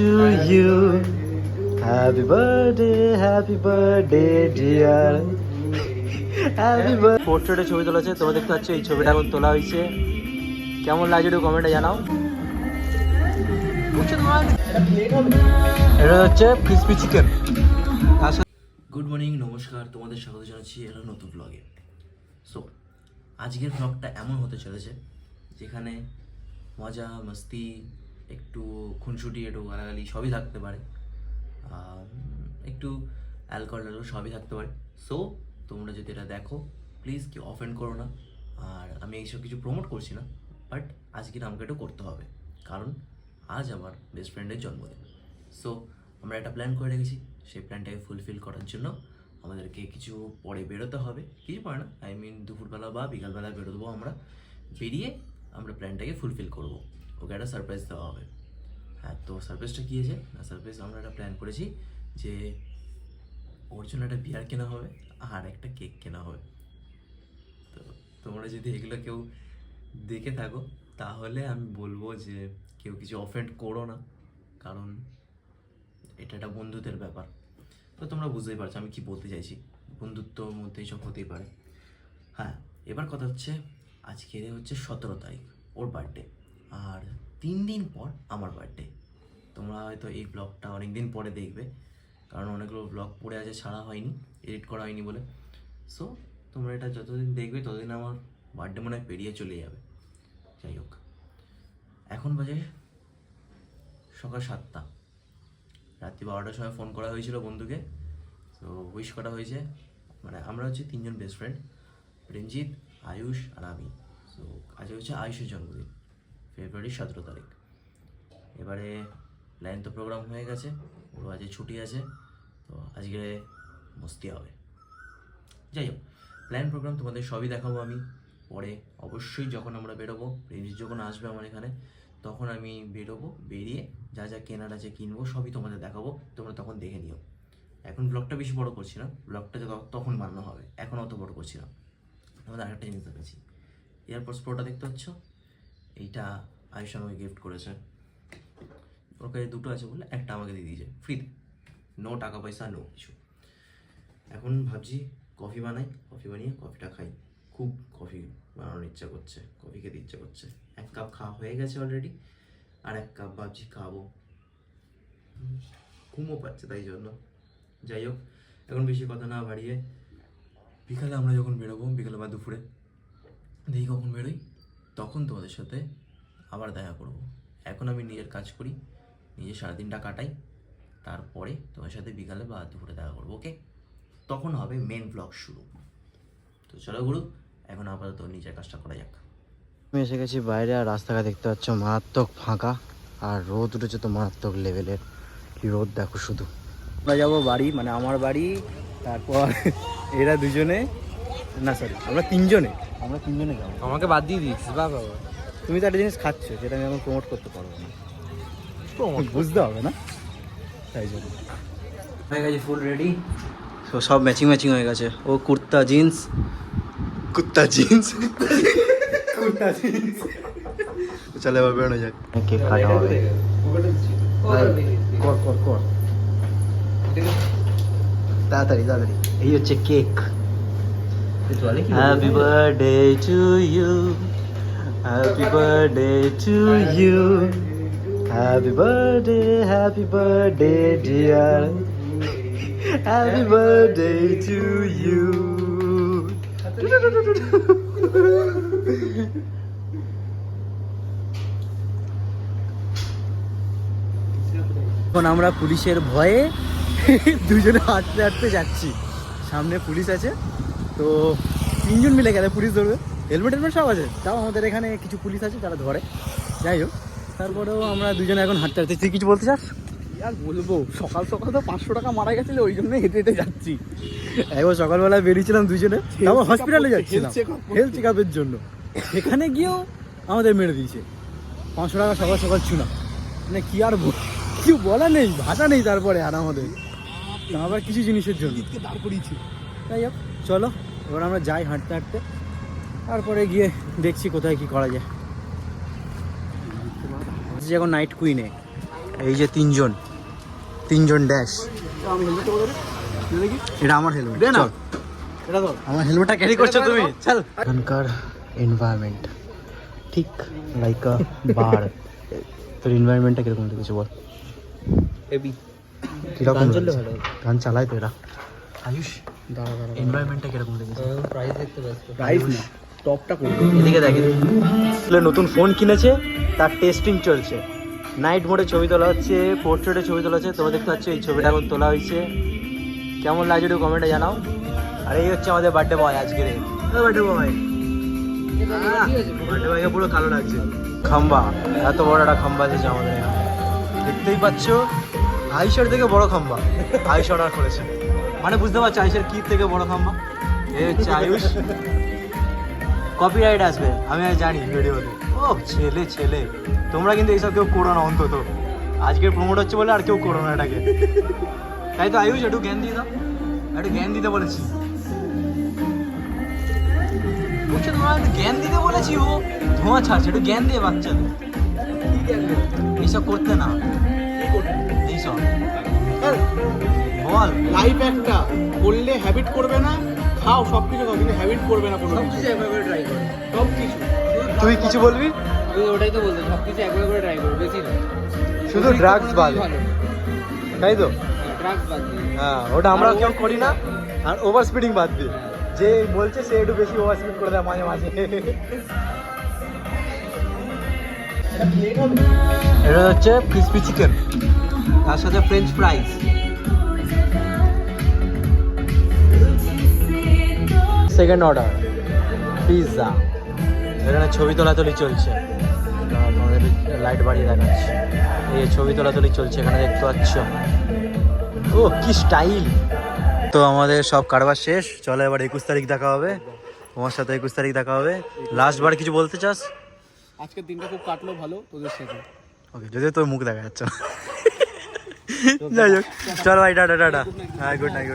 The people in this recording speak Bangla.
to you. Happy birthday, happy birthday, dear. Happy birthday. পোর্ট্রেটে ছবি তোলা আছে তোমরা দেখতে পাচ্ছ এই ছবিটা এখন তোলা হয়েছে কেমন লাগছে একটু কমেন্টে জানাও এটা হচ্ছে ক্রিসপি চিকেন গুড মর্নিং নমস্কার তোমাদের স্বাগত জানাচ্ছি একটা নতুন ব্লগে সো আজকের ব্লগটা এমন হতে চলেছে যেখানে মজা মস্তি একটু খুনসুটি, একটু গালাগালি সবই থাকতে পারে। একটু অ্যালকোহল সবই থাকতে পারে। সো তোমরা যদি এটা দেখো প্লিজ কেউ অফেন্ড করো না। আর আমি এইসব কিছু প্রমোট করছি না বাট আজকের আমাকে একটু করতে হবে। কারণ আজ আমার বেস্ট ফ্রেন্ডের জন্মদিন। সো আমরা একটা প্ল্যান করে রেখেছি। সেই প্ল্যানটাকে ফুলফিল করার জন্য আমাদেরকে কিছু পরে বেরোতে হবে। কিছু পরে না? আই মিন দুপুরবেলা বা বিকালবেলা বেরোবো আমরা। বেরিয়ে আমরা প্ল্যানটাকে ফুলফিল করব। ওকে একটা সারপ্রাইজ দেওয়া হবে। হ্যাঁ তো সারপ্রাইজটা কী আছে না সারপ্রাইজ আমরা একটা প্ল্যান করেছি যে ওর জন্য একটা বিয়ার কেনা হবে আর একটা কেক কেনা হবে। তো তোমরা যদি এগুলো কেউ দেখে থাকো, তাহলে আমি বলব যে কেউ কিছু অফেন্ড করো না, কারণ এটা একটা বন্ধুদের ব্যাপার। তো তোমরা বুঝতেই পারছ আমি কি বলতে চাইছি। বন্ধুত্বর মধ্যে এইসব হতেই পারে। হ্যাঁ এবার কথা হচ্ছে আজকে হচ্ছে সতেরো তারিখ, ওর বার্থডে আর তিন দিন পর আমার বার্থডে তোমরা হয়তো এই ব্লগটা অনেক দিন পরে দেখবে, কারণ অনেকগুলো ব্লগ পড়ে আছে, ছাড়া হয়নি এডিট করা হয়নি বলে। সো তোমরা এটা যতদিন দেখবে, ততদিন আমার বার্থডে মনে হয় পেরিয়ে চলে যাবে। যাই হোক, এখন বাজে সকাল সাতটা। রাত্রি বারোটার সময় ফোন করা হয়েছিল বন্ধুকে। তো উইশ করা হয়েছে মানে আমরা হচ্ছে তিনজন বেস্ট ফ্রেন্ড রঞ্জিত আয়ুষ আর আমি। সো আজ হচ্ছে আয়ুষের জন্মদিন। ফেব্রুয়ারির সতেরো তারিখ। এবারে লাইন তো প্রোগ্রাম হয়ে গেছে ওর আজকে ছুটি আছে, তো আজকে মস্তি হবে। যাই হোক প্ল্যান প্রোগ্রাম তোমাদের সবই দেখাবো আমি। পরে অবশ্যই যখন আমরা বেরোবো রেঞ্জিত যখন আসবে আমার এখানে, তখন আমি বেরোবো, বেরিয়ে যা যা কেনার আছে কিনবো, সবই তোমাদের দেখাবো, তোমরা তখন দেখে নিও। এখন ব্লগটা বেশি বড় করছি না ব্লগটা তখন বানানো হবে, এখন অত বড় করছি না। আমাদের আরেকটা জিনিস দেখাচ্ছি। এয়ারপোর্টস প্রোটা দেখতে পাচ্ছ? এইটা আয়ুষ আমাকে গিফট করেছে। ওর কাছে দুটো আছে বলে একটা আমাকে দিয়ে দিয়েছে। ফ্রিতে নো টাকা পয়সা নো কিছু। এখন ভাবছি কফি বানাই কফি বানিয়ে কফিটা খাই। খুব কফি বানানোর ইচ্ছা করছে কফি খেতে ইচ্ছা করছে। এক কাপ খাওয়া হয়ে গেছে অলরেডি আর এক কাপ ভাবছি খাব। ঘুমও পাচ্ছে তাই জন্য। যাই হোক, এখন বেশি কথা না বাড়িয়ে বিকালে আমরা যখন বেরোবো, বিকালে বা দুপুরে, দেখি কখন বেরোই। তখন তোমাদের সাথে আবার দেখা করব। এখন আমি নিজের কাজ করি নিজে সারাদিনটা কাটাই তারপরে তোমার সাথে বিকালে বা দুপুরে দেখা করব ওকে তখন হবে মেন ব্লগ শুরু। তো চলো গুরু এখন আপাতত নিজের কাজটা করা যাক। আমি এসে গেছি বাইরে আর রাস্তাঘাট দেখতে পাচ্ছ মারাত্মক ফাঁকা আর রোদ উঠেছে তো মারাত্মক লেভেলের কি রোদ দেখো শুধু। আমরা যাব বাড়ি মানে আমার বাড়ি তারপর এরা দুজনে না সরি আমরা তিনজনে। আমরা তিনজনে যাব। আমাকে বাদ দিয়ে দিচ্ছিস বা বাবা তুমি তো একটা জিনিস খাচ্ছ যেটা আমি এখন প্রমোট করতে পারব না। বুঝতে হবে না? তাই জন্য। হয়ে গেছে ফুল রেডি তো সব ম্যাচিং ম্যাচিং হয়ে গেছে। ও kurta jeans kurta jeans kurta jeans চলে এবার বেরোনো যাক। কেক কাটা হবে? কর কর কর। তাড়াতাড়ি তাড়াতাড়ি। এই হচ্ছে cake happy birthday to you happy birthday to you happy birthday happy birthday dear happy birthday to you এখন আমরা পুলিশের ভয়ে দুজনে হাঁটতে হাঁটতে যাচ্ছি। সামনে পুলিশ আছে, তো তিনজন মিলে গেলে পুলিশ ধরবে। হেলমেট হেলমেট সব আছে। তাও আমাদের এখানে কিছু পুলিশ আছে যারা ধরে। যাই হোক তারপরেও আমরা দুজনে এখন হাঁটতে হাঁটতে তুই কিছু বলতে চাস? আর বলব? সকাল সকাল তো পাঁচশো টাকা মারা গেছিল ওই জন্য হেঁটে হেঁটে যাচ্ছি। একবার সকালবেলা বেরিয়েছিলাম দুজনে check-up হসপিটালে যাচ্ছিলাম। করতে। হেলথ চেক আপের জন্য। সেখানে গিয়েও আমাদের মেরে দিয়েছে। পাঁচশো টাকা সকাল সকাল চুনা মানে কি আর বল- কিছু বলা নেই ভাষা নেই তারপরে আর আমাদের। আবার কিছু জিনিসের জন্য। দাঁড় করিয়েছি। তাই হোক চলো এবার আমরা যাই হাঁটতে হাঁটতে। তারপরে গিয়ে দেখছি কোথায় কি করা যায়। এখন নাইট কুইনে এই যে তিনজন। তিনজন ড্যাশ এটা আমার হেলমেট দে না। চল। এটা ধর। আমার হেলমেটটা ক্যারি করছ তুমি। চল। এখানকার এনভায়রনমেন্ট ঠিক লাইক আ বার তোর এনভায়রনমেন্টটা কীরকম দেখেছ বল? হেভি কীরকম গান চললে ভালো গান চালায় তো এরা। আয়ুষ। দাঁড়া দাঁড়া এনভায়রনমেন্টটা কীরকম দেখেছ? প্রাইস দেখতে ব্যস্ত। প্রাইস না। টপটা করব এদিকে দেখে নতুন ফোন কিনেছে তার টেস্টিং চলছে। নাইট মোডে ছবি তোলা হচ্ছে পোর্ট্রেটে ছবি তোলা হচ্ছে তোমরা দেখতে পাচ্ছ এই ছবিটা এখন তোলা হয়েছে। কেমন লাগছে একটু কমেন্টে জানাও। আর এই হচ্ছে আমাদের বার্থডে বয় আজকের। বার্থডে বয় বার্থডে বয়কে পুরো কালো লাগছে। খাম্বা এত বড় একটা খাম্বা আমাদের এখানে। দেখতেই পাচ্ছ আইসার থেকে বড় খাম্বা। অর্ডার করেছে। মানে বুঝতে পারছ আয়ুষের কি থেকে বড় খাম্বা? এই হচ্ছে আয়ুষ। কপিরাইট আসবে, আমি আর জানি ভিডিওতে। ও, ছেলে ছেলে। তোমরা কিন্তু এইসব কেউ করো না, অন্তত। আজকের প্রমোট হচ্ছে বলে আর কেউ করো না এটাকে। তাই তো আয়ুষ, একটু জ্ঞান দিয়ে দাও। একটু জ্ঞান দিতে বলেছি। বলছে, তোমার জ্ঞান দিতে বলেছি ও। ধোঁয়া ছাড়ছে, একটু জ্ঞান দিয়ে বাচ্চাদের। এইসব করতে না। এইসব। বল। লাইফ একটা। করলে হ্যাবিট করবে না। খাও সব কিছু খাও কিন্তু হ্যাবিট করবে না কোনো কিছু। ট্রাই করো সব কিছু তুই কিছু বলবি? তুই ওটাই তো বলতে সব কিছু একবার করে ট্রাই করো বেশি না শুধু ড্রাগস বাদ। তাই তো? ড্রাগস বাদ হ্যাঁ ওটা আমরা কেউ করি না। আর ওভার স্পিডিং বাদ দিই যে বলছে সে একটু বেশি ওভার স্পিড করে দেয় মাঝে মাঝে। এটা হচ্ছে ক্রিসপি চিকেন তার সাথে french fries second order pizza এখানে ছবি তোলাতুলি চলছে। লাইট বাড়িয়ে দেখাচ্ছি। এই ছবি তোলাতুলি চলছে এখানে দেখতে পাচ্ছ। ও কি স্টাইল তো আমাদের সব কারবার শেষ। চলো এবার একুশ তারিখ দেখা হবে। তোমার সাথে একুশ তারিখ দেখা হবে। লাস্ট বার কিছু বলতে চাস? আজকের দিনটা খুব কাটলো ভালো তোদের সাথে। ওকে যদিও তোর মুখ দেখা যাচ্ছে। না। যাই হোক চলো ভাই টাটা টাটা। হ্যাঁ গুড নাইট